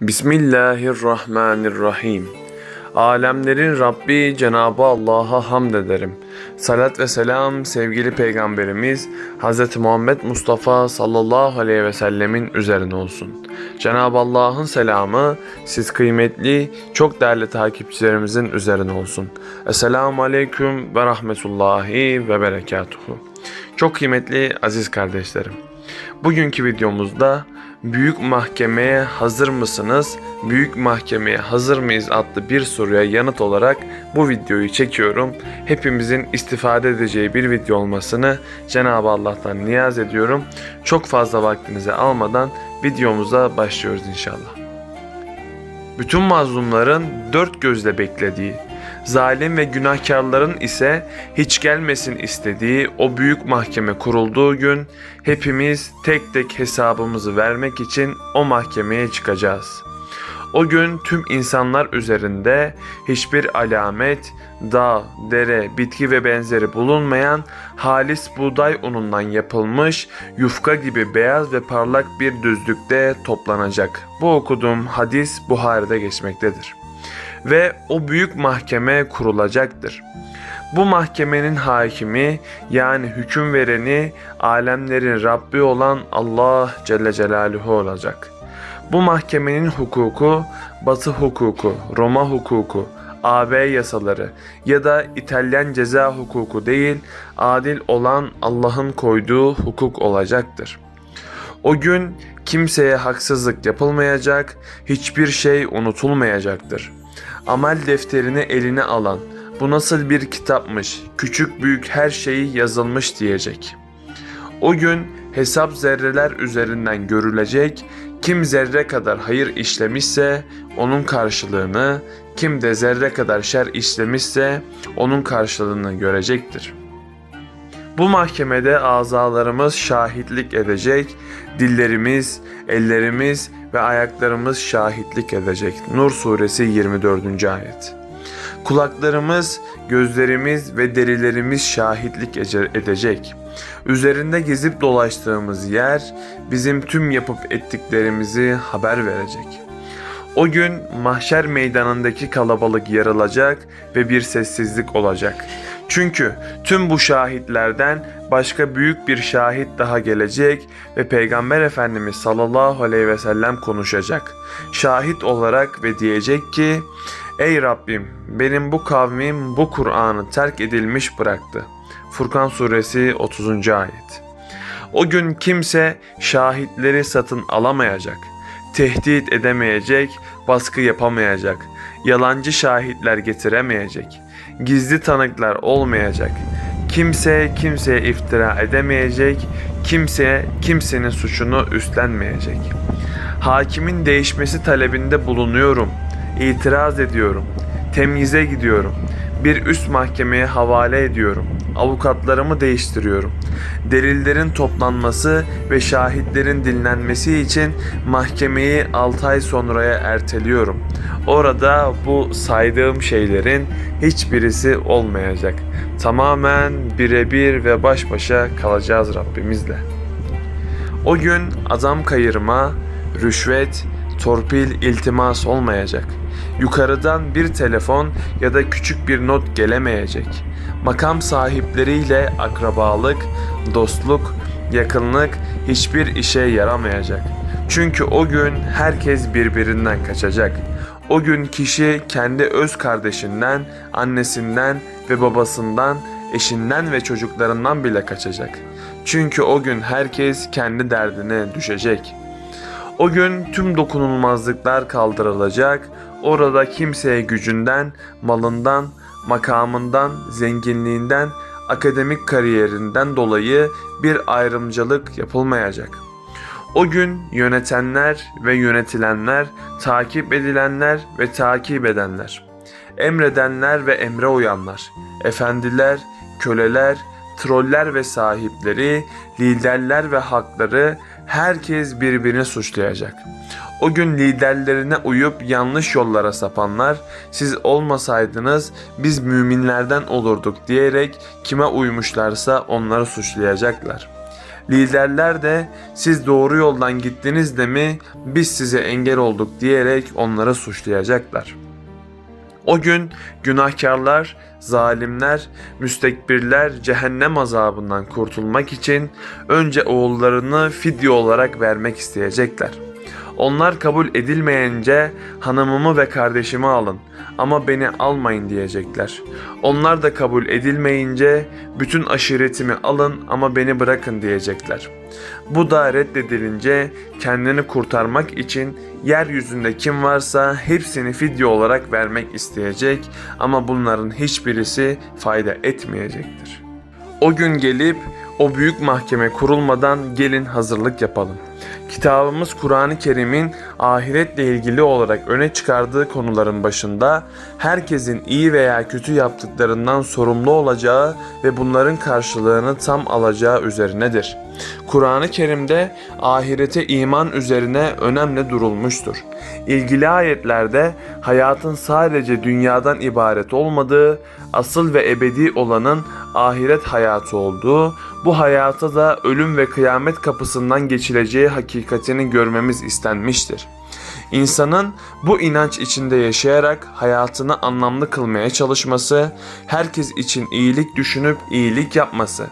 Bismillahirrahmanirrahim. Alemlerin Rabbi Cenabı Allah'a hamd ederim. Salat ve selam sevgili peygamberimiz Hz. Muhammed Mustafa sallallahu aleyhi ve sellemin üzerine olsun. Cenab-ı Allah'ın selamı siz kıymetli, çok değerli takipçilerimizin üzerine olsun. Esselamu aleyküm ve rahmetullahi ve berekatuhu. Çok kıymetli aziz kardeşlerim. Bugünkü videomuzda Büyük Mahkemeye hazır mısınız? Büyük Mahkemeye hazır mıyız adlı bir soruya yanıt olarak bu videoyu çekiyorum. Hepimizin istifade edeceği bir video olmasını Cenab-ı Allah'tan niyaz ediyorum. Çok fazla vaktinizi almadan videomuza başlıyoruz inşallah. Bütün mazlumların dört gözle beklediği, zalim ve günahkarların ise hiç gelmesin istediği o büyük mahkeme kurulduğu gün hepimiz tek tek hesabımızı vermek için o mahkemeye çıkacağız. O gün tüm insanlar üzerinde hiçbir alamet, dağ, dere, bitki ve benzeri bulunmayan halis buğday unundan yapılmış yufka gibi beyaz ve parlak bir düzlükte toplanacak. Bu okuduğum hadis Buhari'de geçmektedir ve o büyük mahkeme kurulacaktır. Bu mahkemenin hakimi yani hüküm vereni alemlerin Rabbi olan Allah Celle Celaluhu olacak. Bu mahkemenin hukuku Batı hukuku, Roma hukuku, AB yasaları ya da İtalyan ceza hukuku değil, adil olan Allah'ın koyduğu hukuk olacaktır. O gün kimseye haksızlık yapılmayacak, hiçbir şey unutulmayacaktır amel defterini eline alan, bu nasıl bir kitapmış, küçük büyük her şeyi yazılmış diyecek. O gün hesap zerreler üzerinden görülecek, kim zerre kadar hayır işlemişse onun karşılığını, kim de zerre kadar şer işlemişse onun karşılığını görecektir. Bu mahkemede azalarımız şahitlik edecek, dillerimiz, ellerimiz ve ayaklarımız şahitlik edecek. Nur suresi 24. ayet. Kulaklarımız, gözlerimiz ve derilerimiz şahitlik edecek. Üzerinde gezip dolaştığımız yer bizim tüm yapıp ettiklerimizi haber verecek. O gün mahşer meydanındaki kalabalık yarılacak ve bir sessizlik olacak. Çünkü tüm bu şahitlerden başka büyük bir şahit daha gelecek ve Peygamber Efendimiz sallallahu aleyhi ve sellem konuşacak. Şahit olarak ve diyecek ki Ey Rabbim benim bu kavmim bu Kur'an'ı terk edilmiş bıraktı. Furkan suresi 30. ayet. O gün kimse şahitleri satın alamayacak, tehdit edemeyecek, baskı yapamayacak, yalancı şahitler getiremeyecek, gizli tanıklar olmayacak, kimse kimseye iftira edemeyecek, kimseye kimsenin suçunu üstlenmeyecek. Hakimin değişmesi talebinde bulunuyorum, itiraz ediyorum, temyize gidiyorum, bir üst mahkemeye havale ediyorum. Avukatlarımı değiştiriyorum. Delillerin toplanması ve şahitlerin dinlenmesi için mahkemeyi 6 ay sonraya erteliyorum. Orada bu saydığım şeylerin hiçbirisi olmayacak. Tamamen birebir ve baş başa kalacağız Rabbimizle. O gün adam kayırma, rüşvet, torpil, iltimas olmayacak. Yukarıdan bir telefon ya da küçük bir not gelemeyecek. Makam sahipleriyle akrabalık, dostluk, yakınlık hiçbir işe yaramayacak. Çünkü o gün herkes birbirinden kaçacak. O gün kişi kendi öz kardeşinden, annesinden ve babasından, eşinden ve çocuklarından bile kaçacak. Çünkü o gün herkes kendi derdine düşecek.'' O gün tüm dokunulmazlıklar kaldırılacak. Orada kimseye gücünden, malından, makamından, zenginliğinden, akademik kariyerinden dolayı bir ayrımcılık yapılmayacak. O gün yönetenler ve yönetilenler, takip edilenler ve takip edenler, emredenler ve emre uyanlar, efendiler, köleler, troller ve sahipleri, liderler ve hakları herkes birbirini suçlayacak. O gün liderlerine uyup yanlış yollara sapanlar siz olmasaydınız biz müminlerden olurduk diyerek kime uymuşlarsa onları suçlayacaklar. Liderler de siz doğru yoldan gittiniz de mi biz size engel olduk diyerek onları suçlayacaklar. O gün günahkarlar, zalimler, müstekbirler cehennem azabından kurtulmak için önce oğullarını fidye olarak vermek isteyecekler. Onlar kabul edilmeyince hanımımı ve kardeşimi alın ama beni almayın diyecekler. Onlar da kabul edilmeyince bütün aşiretimi alın ama beni bırakın diyecekler. Bu da reddedilince kendini kurtarmak için yeryüzünde kim varsa hepsini fidye olarak vermek isteyecek ama bunların hiçbirisi fayda etmeyecektir. O gün gelip o büyük mahkeme kurulmadan gelin hazırlık yapalım. Kitabımız Kur'an-ı Kerim'in ahiretle ilgili olarak öne çıkardığı konuların başında herkesin iyi veya kötü yaptıklarından sorumlu olacağı ve bunların karşılığını tam alacağı üzerinedir. Kur'an-ı Kerim'de ahirete iman üzerine önemli durulmuştur. İlgili ayetlerde hayatın sadece dünyadan ibaret olmadığı, asıl ve ebedi olanın ahiret hayatı olduğu, bu hayata da ölüm ve kıyamet kapısından geçileceği hakikatini görmemiz istenmiştir. İnsanın bu inanç içinde yaşayarak hayatını anlamlı kılmaya çalışması, herkes için iyilik düşünüp iyilik yapması,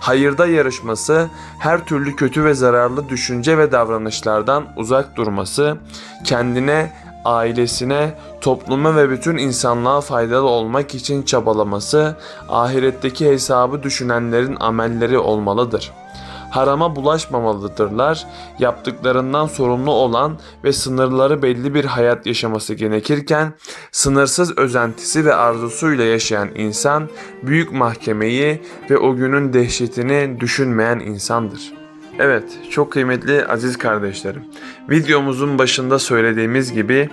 hayırda yarışması, her türlü kötü ve zararlı düşünce ve davranışlardan uzak durması, kendine, ailesine, topluma ve bütün insanlığa faydalı olmak için çabalaması, ahiretteki hesabı düşünenlerin amelleri olmalıdır.'' harama bulaşmamalıdırlar. Yaptıklarından sorumlu olan ve sınırları belli bir hayat yaşaması gerekirken sınırsız özentisi ve arzusuyla yaşayan insan büyük mahkemeyi ve o günün dehşetini düşünmeyen insandır. Evet, çok kıymetli aziz kardeşlerim. Videomuzun başında söylediğimiz gibi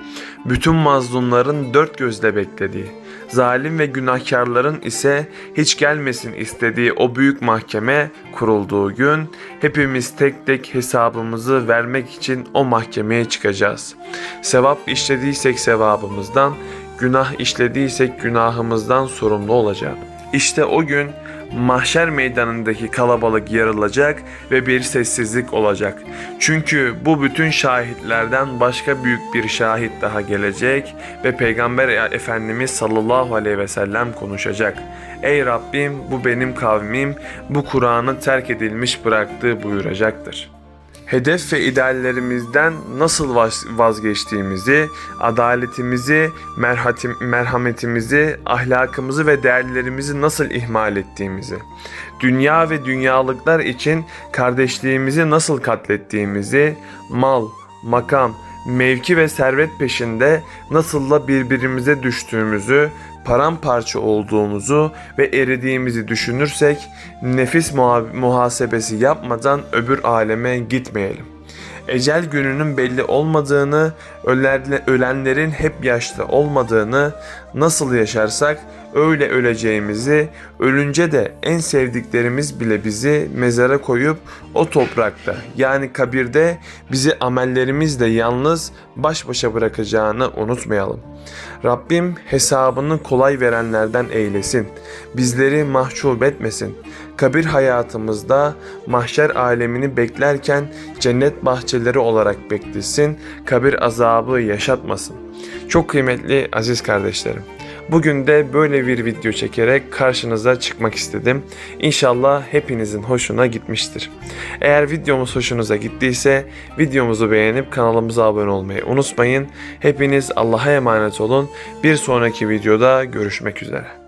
bütün mazlumların dört gözle beklediği, zalim ve günahkarların ise hiç gelmesin istediği o büyük mahkeme kurulduğu gün hepimiz tek tek hesabımızı vermek için o mahkemeye çıkacağız. Sevap işlediysek sevabımızdan, günah işlediysek günahımızdan sorumlu olacağız. İşte o gün mahşer meydanındaki kalabalık yarılacak ve bir sessizlik olacak. Çünkü bu bütün şahitlerden başka büyük bir şahit daha gelecek ve Peygamber Efendimiz sallallahu aleyhi ve sellem konuşacak. Ey Rabbim bu benim kavmim bu Kur'an'ı terk edilmiş bıraktığı buyuracaktır hedef ve ideallerimizden nasıl vazgeçtiğimizi, adaletimizi, merhatim, merhametimizi, ahlakımızı ve değerlerimizi nasıl ihmal ettiğimizi, dünya ve dünyalıklar için kardeşliğimizi nasıl katlettiğimizi, mal, makam, mevki ve servet peşinde nasıl da birbirimize düştüğümüzü, paramparça olduğumuzu ve eridiğimizi düşünürsek nefis muhasebesi yapmadan öbür aleme gitmeyelim. Ecel gününün belli olmadığını, ölenlerin hep yaşlı olmadığını, nasıl yaşarsak öyle öleceğimizi, ölünce de en sevdiklerimiz bile bizi mezara koyup o toprakta yani kabirde bizi amellerimizle yalnız baş başa bırakacağını unutmayalım. Rabbim hesabını kolay verenlerden eylesin. Bizleri mahcup etmesin. Kabir hayatımızda mahşer alemini beklerken cennet bahçeleri olarak beklesin. Kabir azabı yaşatmasın. Çok kıymetli aziz kardeşlerim. Bugün de böyle bir video çekerek karşınıza çıkmak istedim. İnşallah hepinizin hoşuna gitmiştir. Eğer videomuz hoşunuza gittiyse videomuzu beğenip kanalımıza abone olmayı unutmayın. Hepiniz Allah'a emanet olun. Bir sonraki videoda görüşmek üzere.